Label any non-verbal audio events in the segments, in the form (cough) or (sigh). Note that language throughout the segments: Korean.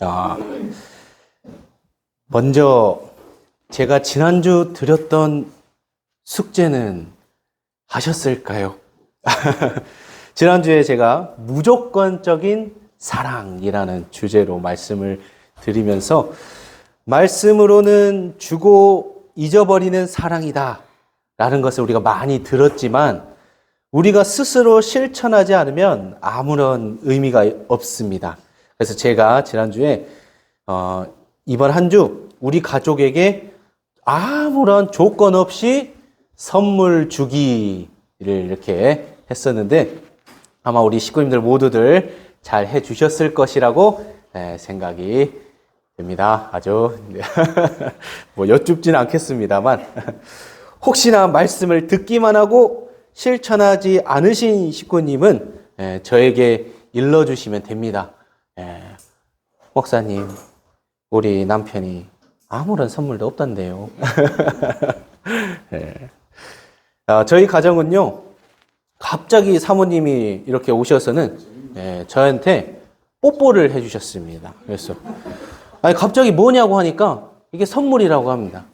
아, 먼저 제가 지난주 드렸던 숙제는 하셨을까요? (laughs) 지난주에 제가 무조건적인 사랑이라는 주제로 말씀을 드리면서 말씀으로는 주고 잊어버리는 사랑이다. 라는 것을 우리가 많이 들었지만 우리가 스스로 실천하지 않으면 아무런 의미가 없습니다. 그래서 제가 지난주에 어, 이번 한 주 우리 가족에게 아무런 조건 없이 선물 주기를 이렇게 했었는데 아마 우리 식구님들 모두들 잘 해주셨을 것이라고 네, 생각이 됩니다. 아주 (laughs) 뭐 여쭙지는 않겠습니다만 혹시나 말씀을 듣기만 하고 실천하지 않으신 식구님은 예, 저에게 일러주시면 됩니다. 예, 목사님, 우리 남편이 아무런 선물도 없던데요. (laughs) 예. 아, 저희 가정은요, 갑자기 사모님이 이렇게 오셔서는 예, 저한테 뽀뽀를 해주셨습니다. 그래서 아니 갑자기 뭐냐고 하니까 이게 선물이라고 합니다.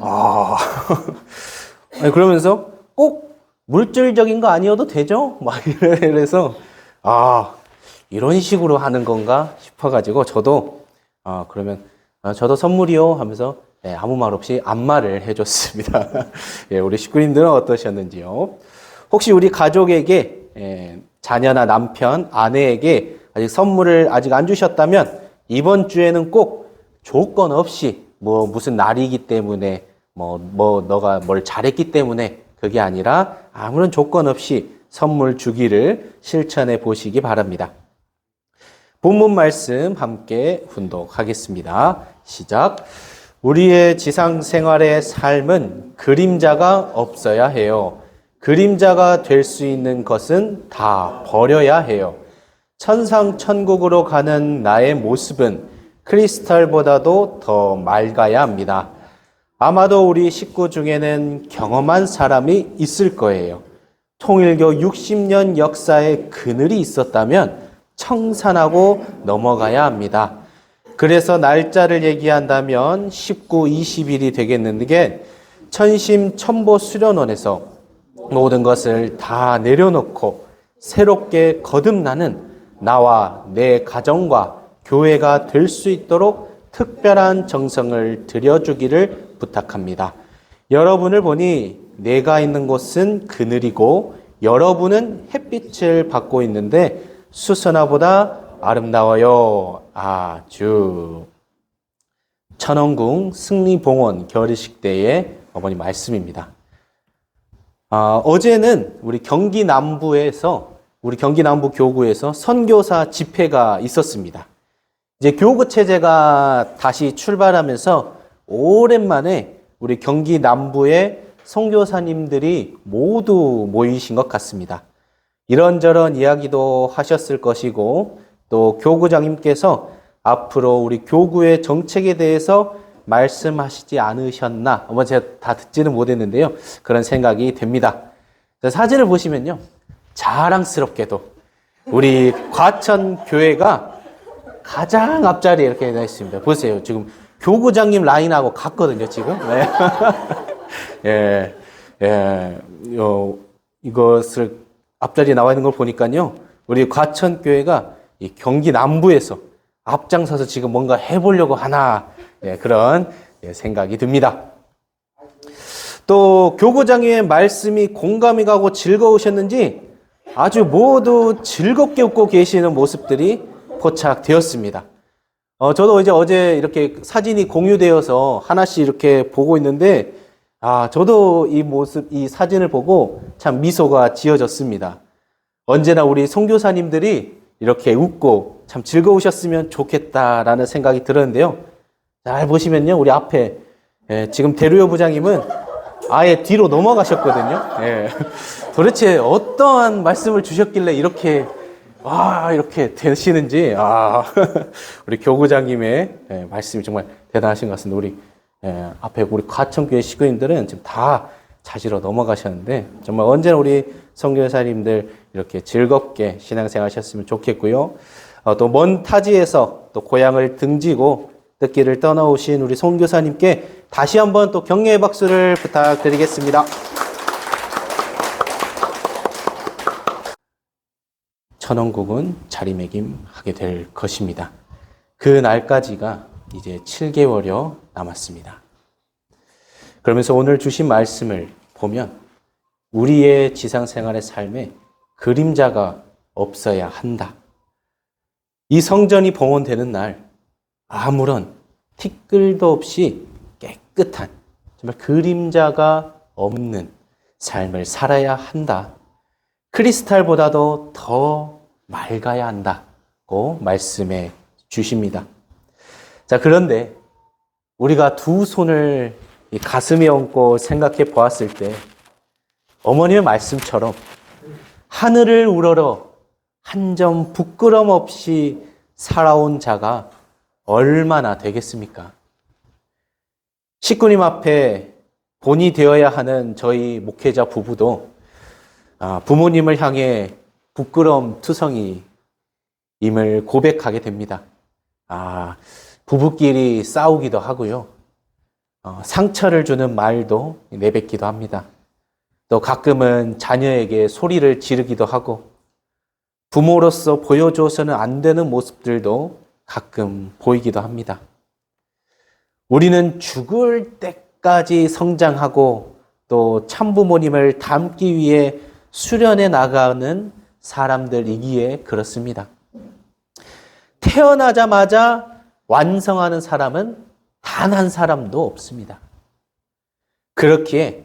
아, (laughs) 아니, 그러면서 꼭 물질적인 거 아니어도 되죠? 막 이래서 아 이런 식으로 하는 건가 싶어가지고 저도 아 그러면 아, 저도 선물이요 하면서 예, 아무 말 없이 안마를 해줬습니다. (laughs) 예, 우리 식구님들은 어떠셨는지요? 혹시 우리 가족에게 예, 자녀나 남편, 아내에게 아직 선물을 아직 안 주셨다면 이번 주에는 꼭 조건 없이 뭐 무슨 날이기 때문에 뭐, 뭐 너가 뭘 잘했기 때문에 그게 아니라 아무런 조건 없이 선물 주기를 실천해 보시기 바랍니다. 본문 말씀 함께 훈독하겠습니다. 시작. 우리의 지상 생활의 삶은 그림자가 없어야 해요. 그림자가 될 수 있는 것은 다 버려야 해요. 천상 천국으로 가는 나의 모습은 크리스탈보다도 더 맑아야 합니다. 아마도 우리 식구 중에는 경험한 사람이 있을 거예요. 통일교 60년 역사에 그늘이 있었다면 청산하고 넘어가야 합니다. 그래서 날짜를 얘기한다면 19, 20일이 되겠는데 천심 천보 수련원에서 모든 것을 다 내려놓고 새롭게 거듭나는 나와 내 가정과 교회가 될 수 있도록 특별한 정성을 들여주기를 부탁합니다. 여러분을 보니 내가 있는 곳은 그늘이고 여러분은 햇빛을 받고 있는데 수선화보다 아름다워요. 아주. 천원궁 승리봉원 결의식 때의 어머니 말씀입니다. 아, 어제는 우리 경기 남부에서 우리 경기 남부 교구에서 선교사 집회가 있었습니다. 이제 교구 체제가 다시 출발하면서 오랜만에 우리 경기 남부의 선교사님들이 모두 모이신 것 같습니다. 이런저런 이야기도 하셨을 것이고 또 교구장님께서 앞으로 우리 교구의 정책에 대해서 말씀하시지 않으셨나? 뭐 제가 다 듣지는 못했는데요. 그런 생각이 됩니다. 사진을 보시면요. 자랑스럽게도 우리 과천 교회가 가장 앞자리에 이렇게 나 있습니다. 보세요. 지금 교구장님 라인하고 같거든요, 지금. 네. (laughs) 예, 예, 어, 이것을 앞자리에 나와 있는 걸 보니까요. 우리 과천 교회가 이 경기 남부에서 앞장서서 지금 뭔가 해보려고 하나 예, 그런 예, 생각이 듭니다. 또 교구장의 말씀이 공감이 가고 즐거우셨는지 아주 모두 즐겁게 웃고 계시는 모습들이 포착되었습니다. 어, 저도 이제 어제 이렇게 사진이 공유되어서 하나씩 이렇게 보고 있는데, 아, 저도 이 모습, 이 사진을 보고 참 미소가 지어졌습니다. 언제나 우리 선교사님들이 이렇게 웃고 참 즐거우셨으면 좋겠다라는 생각이 들었는데요. 잘 보시면요, 우리 앞에 예, 지금 대루여 부장님은 아예 뒤로 넘어가셨거든요. 예. 도대체 어떠한 말씀을 주셨길래 이렇게 와 이렇게 되시는지 아 (laughs) 우리 교구장님의 예, 말씀이 정말 대단하신 것 같습니다. 우리 예, 앞에 우리 과천교회 식구님들은 지금 다 자지러 넘어가셨는데 정말 언제나 우리 성교사님들 이렇게 즐겁게 신앙생활 하셨으면 좋겠고요. 어, 또먼 타지에서 또 고향을 등지고 뜻길을 떠나오신 우리 송교사님께 다시 한번 또 격려의 박수를 부탁드리겠습니다. 천원국은 자리매김하게 될 것입니다. 그 날까지가 이제 7개월여 남았습니다. 그러면서 오늘 주신 말씀을 보면 우리의 지상생활의 삶에 그림자가 없어야 한다. 이 성전이 봉헌되는 날 아무런 티끌도 없이 깨끗한 정말 그림자가 없는 삶을 살아야 한다. 크리스탈보다도 더 맑아야 한다고 말씀해 주십니다. 자, 그런데 우리가 두 손을 이 가슴에 얹고 생각해 보았을 때 어머니의 말씀처럼 하늘을 우러러 한 점 부끄럼 없이 살아온 자가 얼마나 되겠습니까? 식구님 앞에 본이 되어야 하는 저희 목회자 부부도 아, 부모님을 향해 부끄러움 투성이 임을 고백하게 됩니다. 아, 부부끼리 싸우기도 하고요. 어, 상처를 주는 말도 내뱉기도 합니다. 또 가끔은 자녀에게 소리를 지르기도 하고 부모로서 보여줘서는 안 되는 모습들도 가끔 보이기도 합니다. 우리는 죽을 때까지 성장하고 또 참부모님을 닮기 위해 수련해 나가는 사람들이기에 그렇습니다. 태어나자마자 완성하는 사람은 단 한 사람도 없습니다. 그렇기에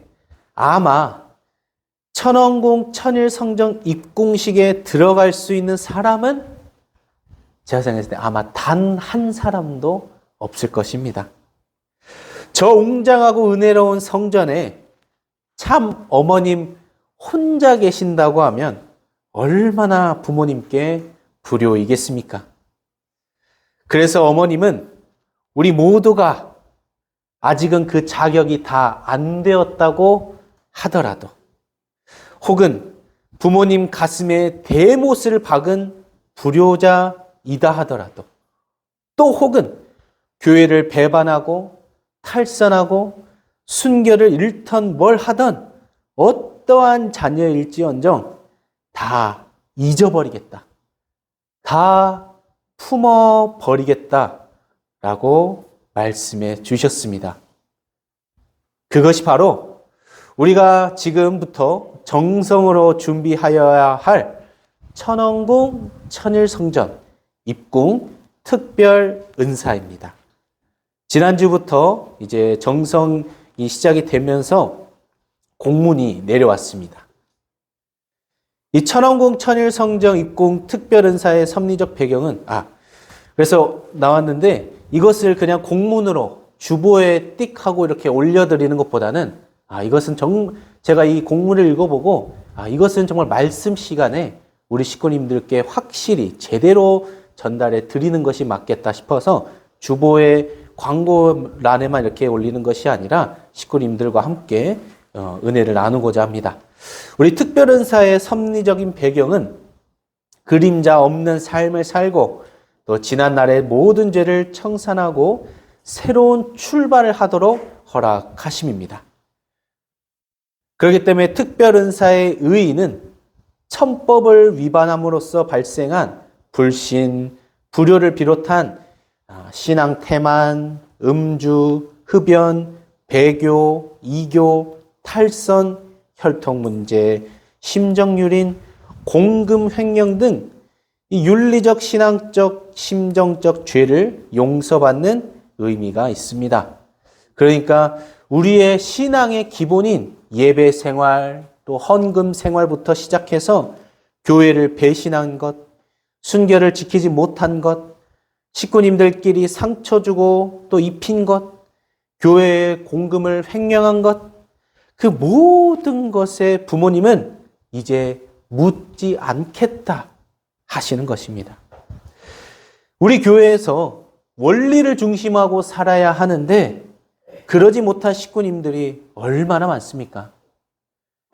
아마 천원궁 천일성정 입궁식에 들어갈 수 있는 사람은 제가 생각했을 때 아마 단 한 사람도 없을 것입니다. 저 웅장하고 은혜로운 성전에 참 어머님 혼자 계신다고 하면 얼마나 부모님께 불효이겠습니까? 그래서 어머님은 우리 모두가 아직은 그 자격이 다 안 되었다고 하더라도 혹은 부모님 가슴에 대못을 박은 불효자이다 하더라도 또 혹은 교회를 배반하고 탈선하고 순결을 잃던 뭘 하던 어떠한 자녀일지언정 다 잊어버리겠다. 다 품어 버리겠다. 라고 말씀해 주셨습니다. 그것이 바로 우리가 지금부터 정성으로 준비하여야 할 천원궁 천일성전 입궁 특별 은사입니다. 지난주부터 이제 정성이 시작이 되면서 공문이 내려왔습니다. 이 천원궁 천일 성정 입궁 특별은사의 섭리적 배경은 아 그래서 나왔는데 이것을 그냥 공문으로 주보에 띡 하고 이렇게 올려드리는 것보다는 아 이것은 정 제가 이 공문을 읽어보고 아 이것은 정말 말씀 시간에 우리 식구님들께 확실히 제대로 전달해 드리는 것이 맞겠다 싶어서 주보에 광고란에만 이렇게 올리는 것이 아니라 식구님들과 함께 어, 은혜를 나누고자 합니다. 우리 특별은사의 섭리적인 배경은 그림자 없는 삶을 살고 또 지난날의 모든 죄를 청산하고 새로운 출발을 하도록 허락하심입니다. 그렇기 때문에 특별은사의 의의는 천법을 위반함으로써 발생한 불신, 불효를 비롯한 아, 신앙 태만, 음주, 흡연, 배교, 이교, 탈선, 혈통 문제, 심정유린, 공금 횡령 등 이 윤리적, 신앙적, 심정적 죄를 용서받는 의미가 있습니다. 그러니까 우리의 신앙의 기본인 예배 생활, 또 헌금 생활부터 시작해서 교회를 배신한 것, 순결을 지키지 못한 것, 식구님들끼리 상처 주고 또 입힌 것, 교회의 공금을 횡령한 것, 그 모든 것에 부모님은 이제 묻지 않겠다 하시는 것입니다. 우리 교회에서 원리를 중심하고 살아야 하는데 그러지 못한 식구님들이 얼마나 많습니까?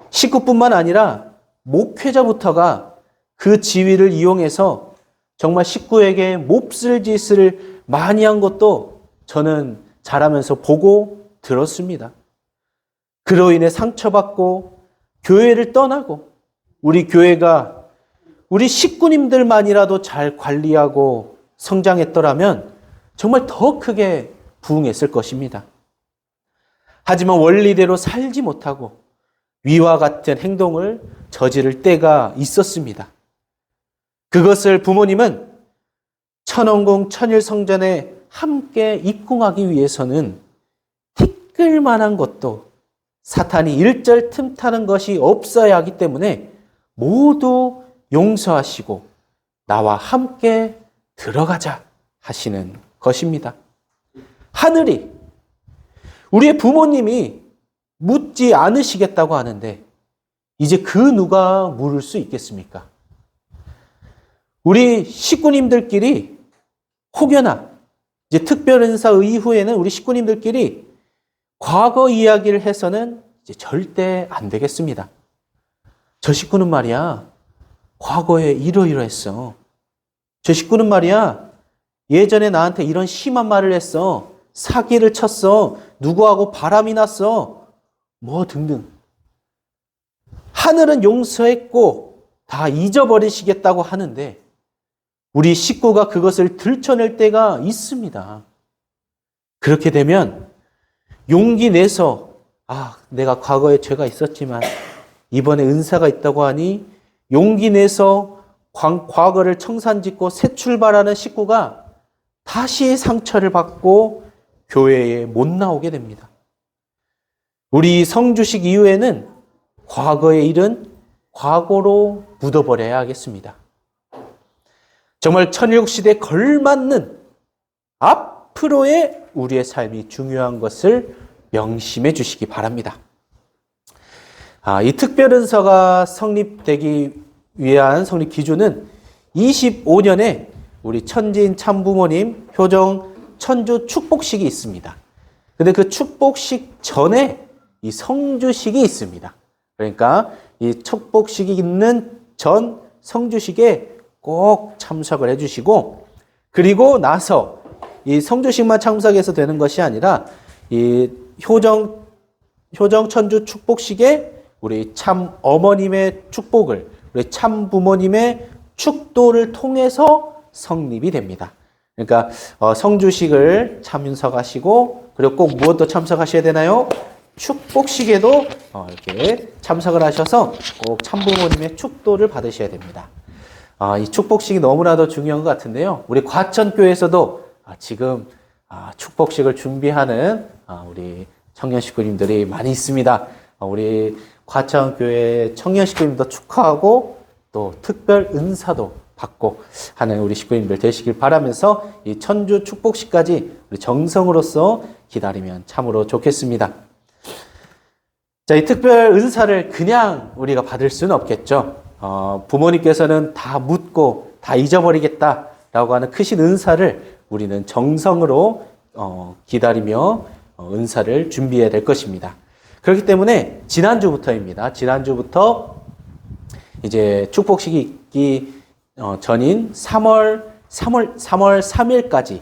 식구뿐만 아니라 목회자부터가 그 지위를 이용해서 정말 식구에게 몹쓸 짓을 많이 한 것도 저는 자라면서 보고 들었습니다. 그로 인해 상처받고 교회를 떠나고 우리 교회가 우리 식구님들만이라도 잘 관리하고 성장했더라면 정말 더 크게 부흥했을 것입니다. 하지만 원리대로 살지 못하고 위와 같은 행동을 저지를 때가 있었습니다. 그것을 부모님은 천원공 천일성전에 함께 입궁하기 위해서는 티끌만한 것도 사탄이 일절 틈타는 것이 없어야 하기 때문에 모두 용서하시고 나와 함께 들어가자 하시는 것입니다. 하늘이 우리의 부모님이 묻지 않으시겠다고 하는데 이제 그 누가 물을 수 있겠습니까? 우리 식구님들끼리 혹여나 이제 특별은사 이후에는 우리 식구님들끼리 과거 이야기를 해서는 이제 절대 안 되겠습니다. 저 식구는 말이야, 과거에 이러이러했어. 저 식구는 말이야, 예전에 나한테 이런 심한 말을 했어. 사기를 쳤어. 누구하고 바람이 났어. 뭐 등등. 하늘은 용서했고 다 잊어버리시겠다고 하는데 우리 식구가 그것을 들춰낼 때가 있습니다. 그렇게 되면 용기 내서 아, 내가 과거에 죄가 있었지만 이번에 은사가 있다고 하니 용기 내서 과거를 청산짓고 새 출발하는 식구가 다시 상처를 받고 교회에 못 나오게 됩니다. 우리 성주식 이후에는 과거의 일은 과거로 묻어버려야 하겠습니다. 정말 천일국 시대에 걸맞는 앞으로의 우리의 삶이 중요한 것을 명심해 주시기 바랍니다. 아, 이 특별은서가 성립되기 위한 성립 기준은 25년에 우리 천진 참부모님 효정 천주 축복식이 있습니다. 근데 그 축복식 전에 이 성주식이 있습니다. 그러니까 이 축복식이 있는 전 성주식에 꼭 참석을 해주시고 그리고 나서 이 성주식만 참석해서 되는 것이 아니라 이 효정 효정 천주 축복식에 우리 참 어머님의 축복을 우리 참 부모님의 축도를 통해서 성립이 됩니다. 그러니까 어, 성주식을 참석하시고 그리고 꼭 무엇도 참석하셔야 되나요? 축복식에도 어, 이렇게 참석을 하셔서 꼭 참부모님의 축도를 받으셔야 됩니다. 아, 이 축복식이 너무나도 중요한 것 같은데요. 우리 과천교회에서도 아, 지금 아, 축복식을 준비하는 아, 우리 청년 식구님들이 많이 있습니다. 아, 우리 과천교회 청년 식구님도 축하하고 또 특별 은사도 받고 하는 우리 식구님들 되시길 바라면서 이 천주 축복식까지 우리 정성으로서 기다리면 참으로 좋겠습니다. 자, 이 특별 은사를 그냥 우리가 받을 수는 없겠죠. 어, 부모님께서는 다 묻고 다 잊어버리겠다 라고 하는 크신 은사를 우리는 정성으로 어, 기다리며 어, 은사를 준비해야 될 것입니다. 그렇기 때문에 지난주부터입니다. 지난주부터 이제 축복식이 있기 어, 전인 3월 3월 3월 3일까지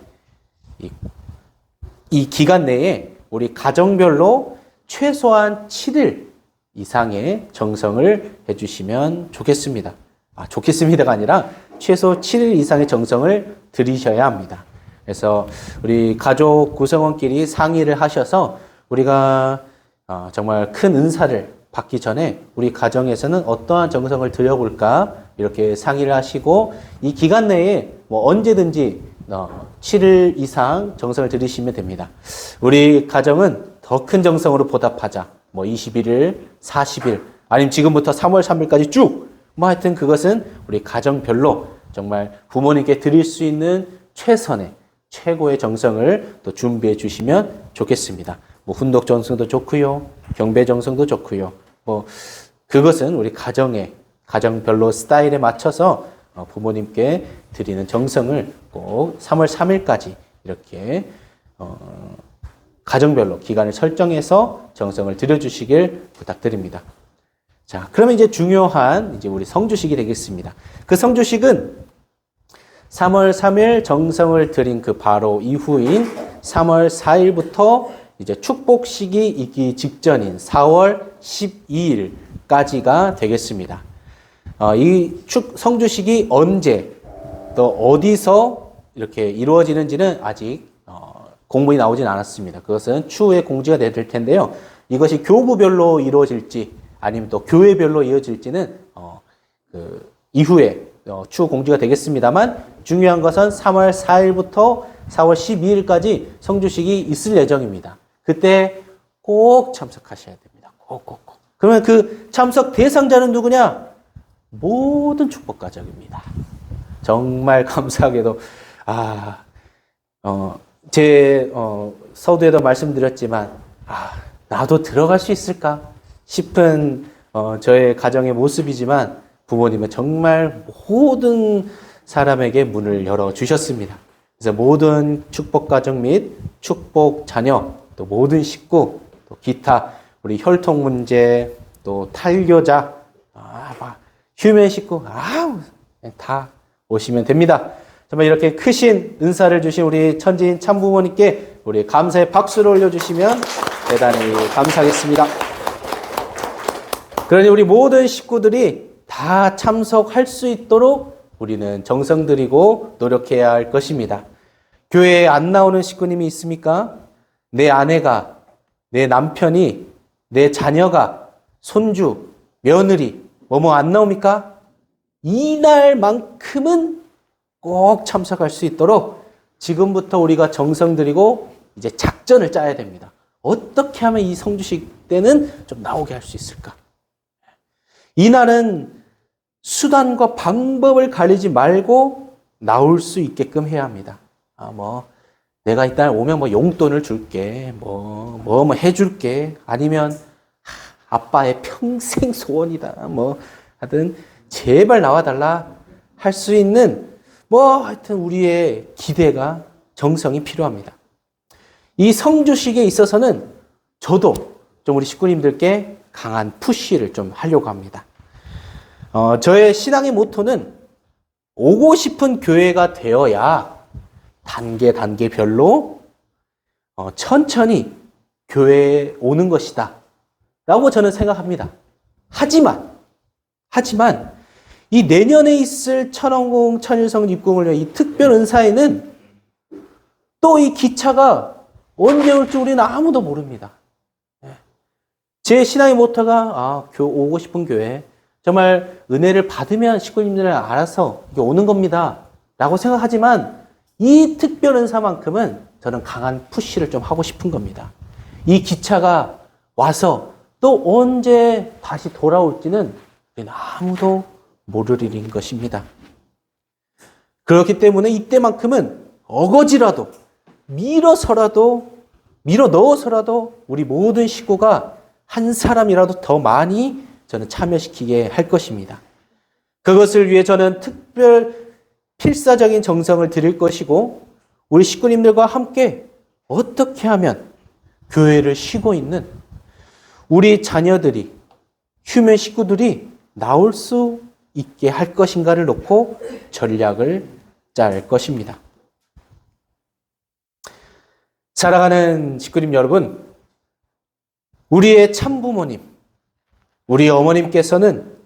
이, 이 기간 내에 우리 가정별로 최소한 7일 이상의 정성을 해주시면 좋겠습니다. 아, 좋겠습니다가 아니라 최소 7일 이상의 정성을 들이셔야 합니다. 그래서 우리 가족 구성원끼리 상의를 하셔서 우리가 어, 정말 큰 은사를 받기 전에 우리 가정에서는 어떠한 정성을 들여볼까 이렇게 상의를 하시고 이 기간 내에 뭐 언제든지 7일 어, 이상 정성을 들이시면 됩니다. 우리 가정은 더 큰 정성으로 보답하자. 뭐 21일, 40일, 아니면 지금부터 3월 3일까지 쭉. 뭐 하여튼 그것은 우리 가정별로 정말 부모님께 드릴 수 있는 최선의 최고의 정성을 또 준비해 주시면 좋겠습니다. 뭐 훈독 정성도 좋고요. 경배 정성도 좋고요. 뭐 그것은 우리 가정의 가정별로 스타일에 맞춰서 어, 부모님께 드리는 정성을 꼭 3월 3일까지 이렇게 어, 가정별로 기간을 설정해서 정성을 들여주시길 부탁드립니다. 자, 그러면 이제 중요한 이제 우리 성주식이 되겠습니다. 그 성주식은 3월 3일 정성을 드린 그 바로 이후인 3월 4일부터 이제 축복식이 있기 직전인 4월 12일까지가 되겠습니다. 어, 이 축, 성주식이 언제 또 어디서 이렇게 이루어지는지는 아직 어, 공문이 나오진 않았습니다. 그것은 추후에 공지가 될 텐데요. 이것이 교구별로 이루어질지 아니면 또 교회별로 이어질지는 어, 그 이후에 어, 추후 공지가 되겠습니다만 중요한 것은 3월 4일부터 4월 12일까지 성주식이 있을 예정입니다. 그때 꼭 참석하셔야 됩니다. 꼭, 꼭, 꼭. 그러면 그 참석 대상자는 누구냐? 모든 축복 가족입니다. 정말 감사하게도, 아, 어, 제, 어, 서두에도 말씀드렸지만, 아, 나도 들어갈 수 있을까 싶은, 어, 저의 가정의 모습이지만, 부모님은 정말 모든 사람에게 문을 열어 주셨습니다. 그래서 모든 축복 가정 및 축복 자녀, 또 모든 식구, 또 기타, 우리 혈통 문제, 또 탈교자, 아, 막, 휴면 식구, 아, 다 오시면 됩니다. 정말 이렇게 크신 은사를 주신 우리 천지인 참부모님께 우리 감사의 박수를 올려주시면 대단히 감사하겠습니다. 그러니 우리 모든 식구들이 다 참석할 수 있도록 우리는 정성 들이고 노력해야 할 것입니다. 교회에 안 나오는 식구님이 있습니까? 내 아내가, 내 남편이, 내 자녀가, 손주, 며느리, 뭐뭐 안 나옵니까? 이날만큼은 꼭 참석할 수 있도록 지금부터 우리가 정성 들이고 이제 작전을 짜야 됩니다. 어떻게 하면 이 성주식 때는 좀 나오게 할 수 있을까? 이날은 수단과 방법을 가리지 말고 나올 수 있게끔 해야 합니다. 아, 뭐, 내가 이따 오면 뭐 용돈을 줄게, 뭐, 뭐, 뭐 해줄게, 아니면, 하, 아빠의 평생 소원이다, 뭐, 하든, 제발 나와달라 할 수 있는, 뭐, 하여튼 우리의 기대가, 정성이 필요합니다. 이 성주식에 있어서는 저도 좀 우리 식구님들께 강한 푸시를 좀 하려고 합니다. 어, 저의 신앙의 모토는 오고 싶은 교회가 되어야 단계 단계별로 어, 천천히 교회에 오는 것이다. 라고 저는 생각합니다. 하지만, 하지만, 이 내년에 있을 천원공 천일성 입궁을 위한 이 특별 은사에는 또 이 기차가 언제 올지 우리는 아무도 모릅니다. 예. 제 신앙의 모토가, 아, 교, 오고 싶은 교회, 정말 은혜를 받으면 식구님들은 알아서 오는 겁니다. 라고 생각하지만 이 특별 은사만큼은 저는 강한 푸시를 좀 하고 싶은 겁니다. 이 기차가 와서 또 언제 다시 돌아올지는 아무도 모를 일인 것입니다. 그렇기 때문에 이때만큼은 어거지라도 밀어서라도 밀어 넣어서라도 우리 모든 식구가 한 사람이라도 더 많이 저는 참여시키게 할 것입니다. 그것을 위해 저는 특별 필사적인 정성을 드릴 것이고 우리 식구님들과 함께 어떻게 하면 교회를 쉬고 있는 우리 자녀들이 휴면 식구들이 나올 수 있게 할 것인가를 놓고 전략을 짤 것입니다. 사랑하는 식구님 여러분, 우리의 참부모님, 우리 어머님께서는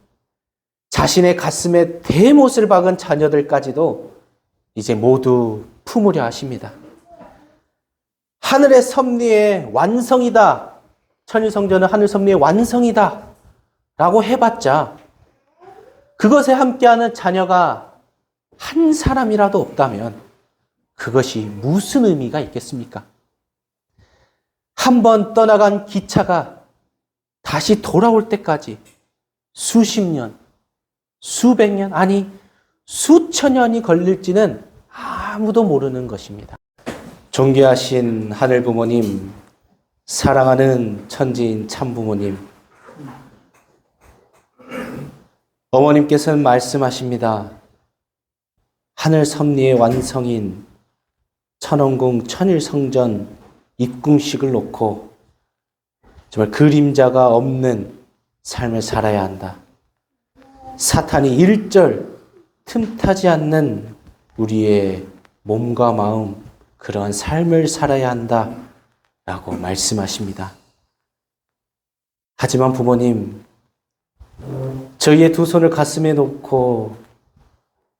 자신의 가슴에 대못을 박은 자녀들까지도 이제 모두 품으려 하십니다. 하늘의 섭리의 완성이다. 천일성전은 하늘 섭리의 완성이다. 라고 해봤자 그것에 함께하는 자녀가 한 사람이라도 없다면 그것이 무슨 의미가 있겠습니까? 한 번 떠나간 기차가 다시 돌아올 때까지 수십 년, 수백 년, 아니, 수천 년이 걸릴지는 아무도 모르는 것입니다. 존귀하신 하늘 부모님, 사랑하는 천지인 참 부모님, 어머님께서는 말씀하십니다. 하늘 섭리의 완성인 천원궁 천일성전 입궁식을 놓고 정말 그림자가 없는 삶을 살아야 한다. 사탄이 일절 틈타지 않는 우리의 몸과 마음, 그러한 삶을 살아야 한다. 라고 말씀하십니다. 하지만 부모님, 저희의 두 손을 가슴에 놓고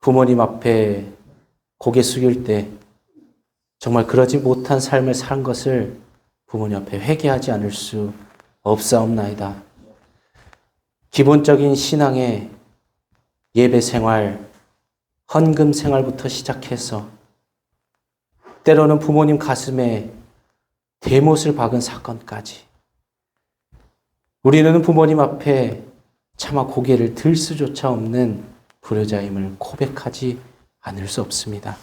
부모님 앞에 고개 숙일 때 정말 그러지 못한 삶을 산 것을 부모님 앞에 회개하지 않을 수 없사옵나이다. 기본적인 신앙의 예배 생활, 헌금 생활부터 시작해서 때로는 부모님 가슴에 대못을 박은 사건까지 우리는 부모님 앞에 차마 고개를 들 수조차 없는 불효자임을 고백하지 않을 수 없습니다.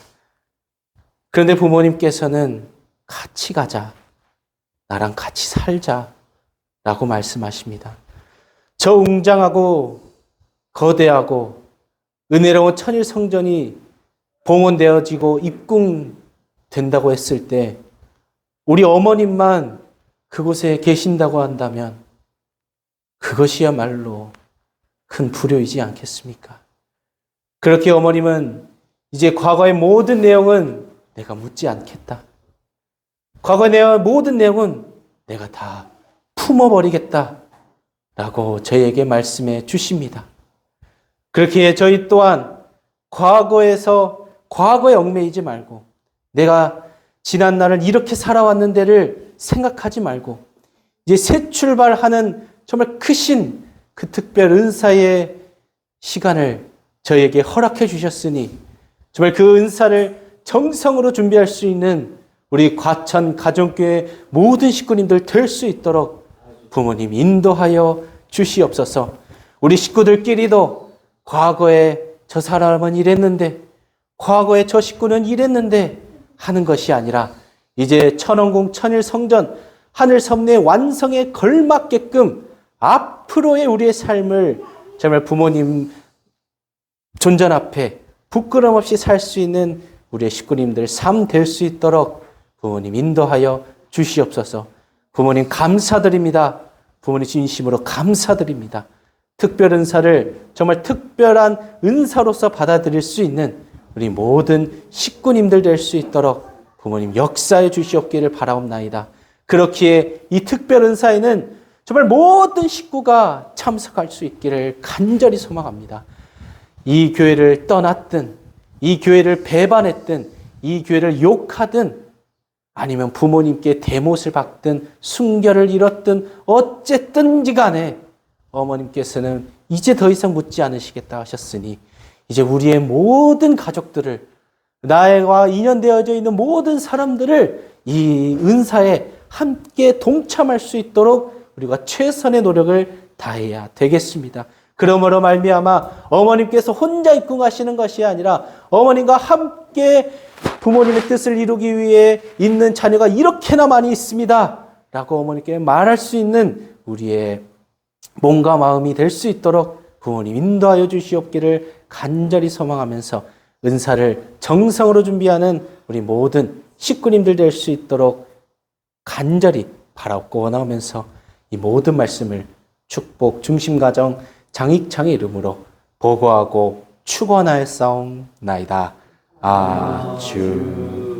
그런데 부모님께서는 같이 가자. 나랑 같이 살자. 라고 말씀하십니다. 저 웅장하고 거대하고 은혜로운 천일 성전이 봉헌되어지고 입궁된다고 했을 때 우리 어머님만 그곳에 계신다고 한다면 그것이야말로 큰 불효이지 않겠습니까? 그렇게 어머님은 이제 과거의 모든 내용은 내가 묻지 않겠다. 과거의 내용, 모든 내용은 내가 다 품어버리겠다. 라고 저희에게 말씀해 주십니다. 그렇게 저희 또한 과거에서 과거에 얽매이지 말고 내가 지난 날을 이렇게 살아왔는데를 생각하지 말고 이제 새 출발하는 정말 크신 그 특별 은사의 시간을 저희에게 허락해 주셨으니 정말 그 은사를 정성으로 준비할 수 있는 우리 과천 가정교회 모든 식구님들 될 수 있도록 부모님 인도하여 주시옵소서. 우리 식구들끼리도 과거에 저 사람은 이랬는데 과거에 저 식구는 이랬는데 하는 것이 아니라 이제 천원궁 천일 성전 하늘 섭리의 완성에 걸맞게끔 앞으로의 우리의 삶을 정말 부모님 존전 앞에 부끄럼 없이 살 수 있는 우리의 식구님들 삶 될 수 있도록 부모님 인도하여 주시옵소서. 부모님 감사드립니다. 부모님 진심으로 감사드립니다. 특별 은사를 정말 특별한 은사로서 받아들일 수 있는 우리 모든 식구님들 될 수 있도록 부모님 역사해 주시옵기를 바라옵나이다. 그렇기에 이 특별 은사에는 정말 모든 식구가 참석할 수 있기를 간절히 소망합니다. 이 교회를 떠났든, 이 교회를 배반했든, 이 교회를 욕하든, 아니면 부모님께 대못을 박든, 순결을 잃었든, 어쨌든지 간에 어머님께서는 이제 더 이상 묻지 않으시겠다 하셨으니, 이제 우리의 모든 가족들을, 나와 인연되어져 있는 모든 사람들을 이 은사에 함께 동참할 수 있도록 우리가 최선의 노력을 다해야 되겠습니다. 그러므로 말미암아 어머님께서 혼자 입궁하시는 것이 아니라 어머님과 함께 부모님의 뜻을 이루기 위해 있는 자녀가 이렇게나 많이 있습니다. 라고 어머니께 말할 수 있는 우리의 몸과 마음이 될 수 있도록 부모님 인도하여 주시옵기를 간절히 소망하면서 은사를 정성으로 준비하는 우리 모든 식구님들 될 수 있도록 간절히 바라고 원하면서 이 모든 말씀을 축복 중심가정 장익창의 이름으로 보고하고 축원하였사옵나이다. 아주